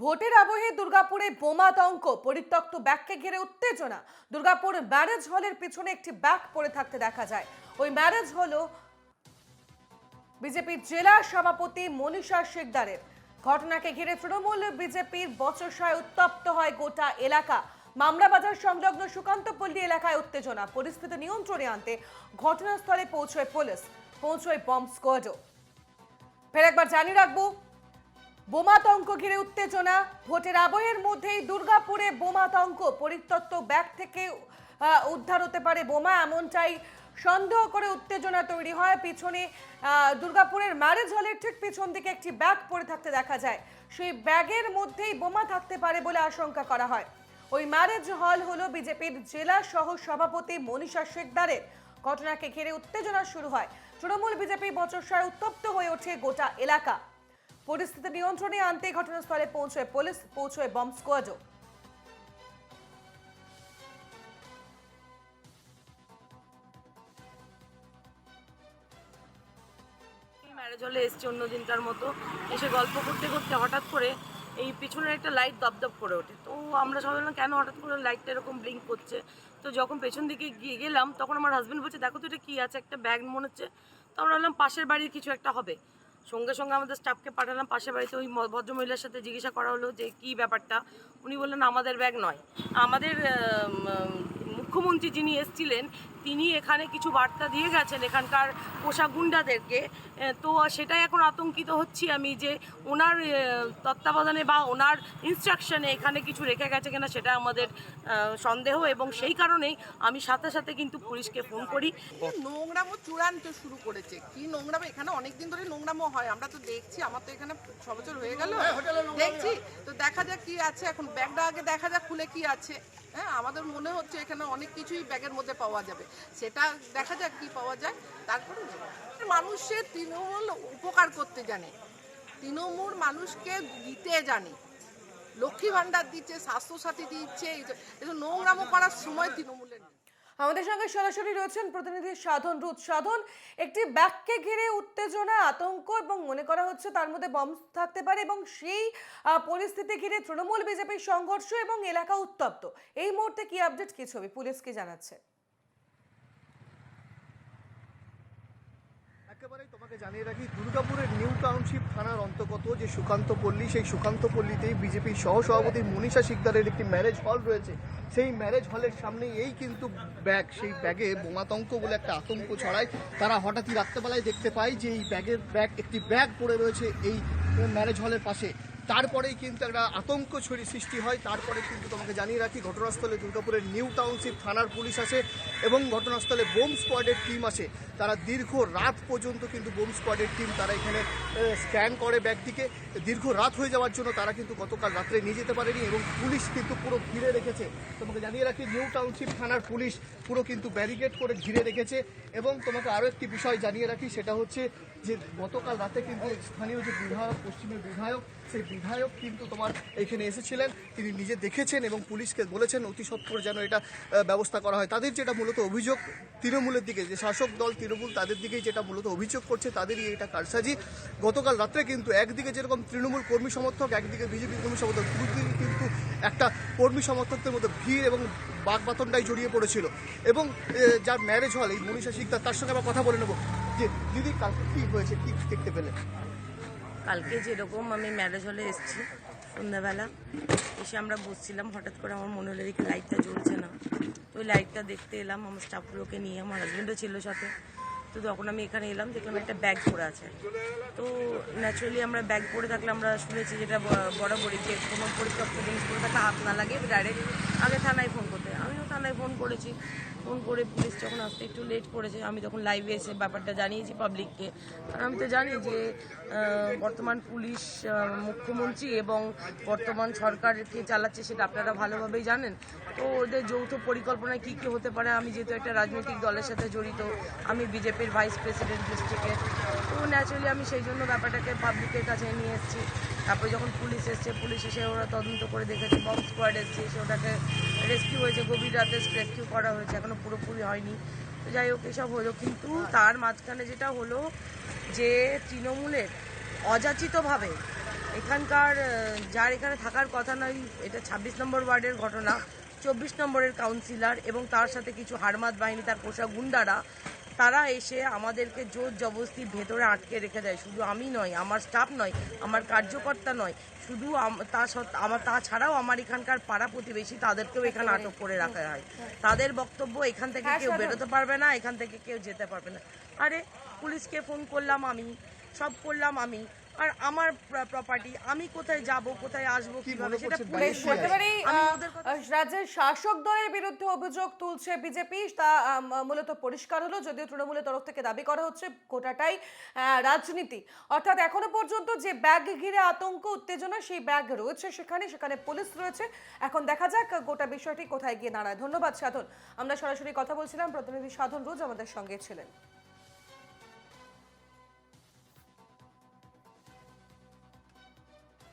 ভোটের আবহে দুর্গাপুরে বোমাতঙ্ক পরিত্যক্ত ব্যাগকে ঘিরে উত্তেজনা। দুর্গাপুর ম্যারেজ হলের পিছনে একটি ব্যাগ পড়ে থাকতে দেখা যায়। ওই ম্যারেজ হলো বিজেপির জেলা সভাপতি মনীষা শেখদারের ঘটনাকে ঘিরে তৃণমূল বিজেপির বচসায় উত্তপ্ত হয় গোটা এলাকা। মামলাবাজার সংলগ্ন সুকান্তপল্লী এলাকায় উত্তেজনা। পরিস্থিতি নিয়ন্ত্রণে আনতে ঘটনাস্থলে পৌঁছয় পুলিশ। পৌঁছয় বম্ব স্কোয়াডও। ফের একবার জানিয়ে রাখব বোমাতঙ্ক ঘিরে উত্তেজনা। ভোটের আবহের মধ্যেই দুর্গাপুরে বোমাতঙ্ক। পরিত্যক্ত ব্যাগ থেকে উদ্ধার হতে পারে বোমা। এমনটাই সন্দেহ করে উত্তেজনা তৈরি হয়। পিছনে দুর্গাপুরের ম্যারেজ হলের ঠিক পিছন দিকে একটি ব্যাগ পড়ে থাকতে দেখা যায়। সেই ব্যাগের মধ্যেই বোমা থাকতে পারে বলে আশঙ্কা করা হয়। ওই ম্যারেজ হল হলো বিজেপির জেলা সহ সভাপতি মনীষা শেখদারের। ঘটনাকে ঘিরে উত্তেজনা শুরু হয়। তৃণমূল বিজেপি বচসায় উত্তপ্ত হয়ে ওঠে গোটা এলাকা। পরিস্থিতি নিয়ন্ত্রণে আনতে ঘটনাস্থলে পৌঁছয় পুলিশ, পৌঁছয় বম্ব স্কোয়াডও। ম্যারেজ হলে এসছে অন্য দিনকার মতো। এসে গল্প করতে করতে হঠাৎ করে এই পিছনের একটা লাইট দপদপ করে ওঠে। তো আমরা সবাই বললাম, কেন হঠাৎ করে লাইটটা এরকম ব্লিঙ্ক করছে? তো যখন পেছন দিকে গিয়ে গেলাম, তখন আমার হাজব্যান্ড বলছে, দেখো তো এটা কী আছে, একটা ব্যাগ মনে হচ্ছে। তো আমরা বললাম, পাশের বাড়ির কিছু একটা হবে। সঙ্গে সঙ্গে আমাদের স্টাফকে পাঠালাম। পাশের বাড়িতে ওই ভদ্রমহিলার সাথে জিজ্ঞাসা করা হলো যে কি ব্যাপারটা? উনি বললেন আমাদের ব্যাগ নয়। আমাদের আম, আম, মুখ্যমন্ত্রী যিনি এসছিলেন তিনি এখানে কিছু বার্তা দিয়ে গেছেন এখানকার পোষা গুন্ডাদেরকে তো সেটাই এখন আতঙ্কিত হচ্ছি আমি যে ওনার তত্ত্বাবধানে বা ওনার ইনস্ট্রাকশনে এখানে কিছু রেখে গেছে কিনা সেটা আমাদের সন্দেহ এবং সেই কারণেই আমি সাথে সাথে কিন্তু পুলিশকে ফোন করি। নোংরামো চূড়ান্ত শুরু করেছে। কি নোংরামো? এখানে অনেকদিন ধরে নোংরামো হয়। আমরা তো দেখছি আমার তো এখানে ছ বছর হয়ে গেল। দেখছি। তো দেখা যাক কি আছে। এখন ব্যাগটা আগে দেখা যাক খুলে কি আছে। হ্যাঁ আমাদের মনে হচ্ছে এখানে অনেক কিছুই ব্যাগের মধ্যে পাওয়া যাবে। সেটা দেখা যাক কি পাওয়া যায়। তারপরে মানুষের তৃণমূল উপকার করতে জানে। তৃণমূল মানুষকে দিতে জানে। লক্ষ্মী ভাণ্ডার দিচ্ছে, স্বাস্থ্যসাথী দিচ্ছে, এই যে- এই নোংরামো করার সময় তৃণমূলের আমাদের সঙ্গে সরাসরি রয়েছেন প্রতিনিধি সাধন রুদ সাধন। একটি ব্যাগকে ঘিরে উত্তেজনা, আতঙ্ক এবং মনে করা হচ্ছে তার মধ্যে বম থাকতে পারে এবং সেই পরিস্থিতি ঘিরে তৃণমূল, বিজেপির সংঘর্ষ এবং এলাকা উত্তপ্ত। এই মুহূর্তে কি আপডেট কি ছবি? পুলিশ কি জানাচ্ছে? একেবারেই তোমাকে জানিয়ে রাখি, দুর্গাপুরের নিউ টাউনশিপ থানার অন্তর্গত যে সুকান্ত পল্লী, সেই সুকান্ত পল্লীতেই বিজেপির সহসভাপতি মনীষা শিকদারের একটি ম্যারেজ হল রয়েছে। সেই ম্যারেজ হলের সামনে এই কিন্তু ব্যাগ সেই ব্যাগে বোমাতঙ্ক বলে একটা আতঙ্ক ছড়ায়। তারা হঠাৎই রাত্রেবেলায় দেখতে পায় যে এই ব্যাগের ব্যাগ একটি ব্যাগ পড়ে রয়েছে এই ম্যারেজ হলের পাশে। তারপরেই কিন্তু একটা আতঙ্ক ছড়িয়ে সৃষ্টি হয়। তারপরে কিন্তু তোমাকে জানিয়ে রাখি, ঘটনাস্থলে দুর্গাপুরের নিউ টাউনশিপ থানার পুলিশ আসে এবং ঘটনাস্থলে বোম স্কোয়াডের টিম আসে। তারা দীর্ঘ রাত পর্যন্ত কিন্তু বোম স্কোয়াডের টিম তারা এখানে স্ক্যান করে ব্যাগটিকে। দীর্ঘ রাত হয়ে যাওয়ার জন্য তারা কিন্তু গতকাল রাত্রে নিয়ে যেতে পারেনি এবং পুলিশ কিন্তু পুরো ঘিরে রেখেছে। তোমাকে জানিয়ে রাখি, নিউ টাউনশিপ থানার পুলিশ পুরো কিন্তু ব্যারিকেড করে ঘিরে রেখেছে এবং তোমাকে আরও একটি বিষয় জানিয়ে রাখি, সেটা হচ্ছে যে গতকাল রাতে কিন্তু স্থানীয় যে বিধায়ক, পশ্চিমের বিধায়ক সেই বিধায়ক কিন্তু তোমার এখানে এসেছিলেন। তিনি নিজে দেখেছেন এবং পুলিশকে বলেছেন অতি সত্বর যেন এটা ব্যবস্থা করা হয়। তাদের যেটা মূলত অভিযোগ, তৃণমূলের দিকে, যে শাসক দল তৃণমূল তাদের দিকেই যেটা মূলত অভিযোগ করছে, তাদেরই এটা কারসাজি। গতকাল রাত্রে কিন্তু একদিকে যেরকম তৃণমূল কর্মী সমর্থক, একদিকে বিজেপি কর্মী সমর্থক দুদিকে কিন্তু একটা কর্মী সমর্থকদের মধ্যে ভিড় এবং বাগবাতনটাই জড়িয়ে পড়েছিল। এবং যার ম্যারেজ হল, এই মনীষা শিকদার, তার সঙ্গে আমরা কথা বলে নেব যে দিদি, কালকে কি হয়েছে, কি দেখতে পেলেন? কালকে যেরকম আমি ম্যারেজ হলে এসেছি, সন্ধ্যাবেলা, এসে আমরা বসছিলাম, হঠাৎ করে আমার মনে হলো এদিকে লাইটটা জ্বলছে না। তো ওই লাইটটা দেখতে এলাম, আমার স্টাফগুলোকে নিয়ে, আমার হাজব্যান্ডও ছিল সাথে। তো তখন আমি এখানে এলাম, দেখলাম একটা ব্যাগ পড়ে আছে। তো ন্যাচারালি আমরা ব্যাগ পরে থাকলে আমরা শুনেছি যেটা বরাবরই যে কোনো পরিত্যক্ত জিনিস পরে থাকলে হাত না লাগে ডাইরেক্ট আগে থানায় ফোন ফোন করেছি। ফোন করে পুলিশ যখন আসতে একটু লেট করেছে, আমি তখন লাইভে এসে ব্যাপারটা জানিয়েছি পাবলিককে কারণ আমি তো জানি যে বর্তমান পুলিশ মুখ্যমন্ত্রী এবং বর্তমান সরকারকে চালাচ্ছে সেটা আপনারা ভালোভাবেই জানেন। তো ওদের যৌথ পরিকল্পনায় কী কী হতে পারে, আমি যেহেতু একটা রাজনৈতিক দলের সাথে জড়িত, আমি বিজেপির ভাইস প্রেসিডেন্ট ডিস্ট্রিক্টের তো ন্যাচারালি আমি সেই জন্য ব্যাপারটাকে পাবলিকের কাছে নিয়ে এসেছি। তারপরে যখন পুলিশ এসছে, পুলিশ এসে ওরা তদন্ত করে দেখেছে বম্ব স্কোয়াড এসছে সে ওটাকে রেস্কিউ হয়েছে, গভীর রাতে রেস্কিউ করা হয়েছে, এখনও পুরোপুরি হয়নি। তো যাই হোক, এসব হলো। কিন্তু তার মাঝখানে যেটা হলো যে তৃণমূলের অযাচিতভাবে এখানকার যার এখানে থাকার কথা নয়, এটা ছাব্বিশ নম্বর ওয়ার্ডের ঘটনা, চব্বিশ নম্বরের কাউন্সিলর এবং তার সাথে কিছু হারমাত বাহিনী, তার পোষা গুন্ডারা তারা এসে আমাদেরকে জোর জবস্তি ভেতরে আটকে রেখে দেয়। শুধু আমি নয় আমার স্টাফ নয় আমার কার্যকর্তা নয় শুধু তা সত্ত্বে আমার তাছাড়াও আমার এখানকার পাড়া প্রতিবেশী তাদেরকেও এখানে আটক করে রাখা হয়। তাদের বক্তব্য এখান থেকে হ্যাঁ, কেউ বেরোতে পারবে না এখান থেকে কেউ যেতে পারবে না। আরে পুলিশকে ফোন করলাম আমি সব করলাম আমি। আর আমার প্রপার্টি আমি কোথায় যাব কোথায় আসব কীভাবে? সেটা পুলিশ রাজ্যের শাসক দলের বিরুদ্ধে অভিযোগ তুলছে বিজেপি তা মূলত পরিষ্কার হলো যদিও তৃণমূলের তরফ থেকে দাবি করা হচ্ছে গোটাটাই রাজনীতি। অর্থাৎ এখনও পর্যন্ত যে ব্যাগ ঘিরে আতঙ্ক উত্তেজনা সেই ব্যাগ রয়েছে সেখানে সেখানে পুলিশ রয়েছে। এখন দেখা যাক গোটা বিষয়টি কোথায় গিয়ে দাঁড়ায়। ধন্যবাদ সাধন। আমরা সরাসরি কথা বলছিলাম প্রতিনিধি সাধন রোজ আমাদের সঙ্গে ছিলেন।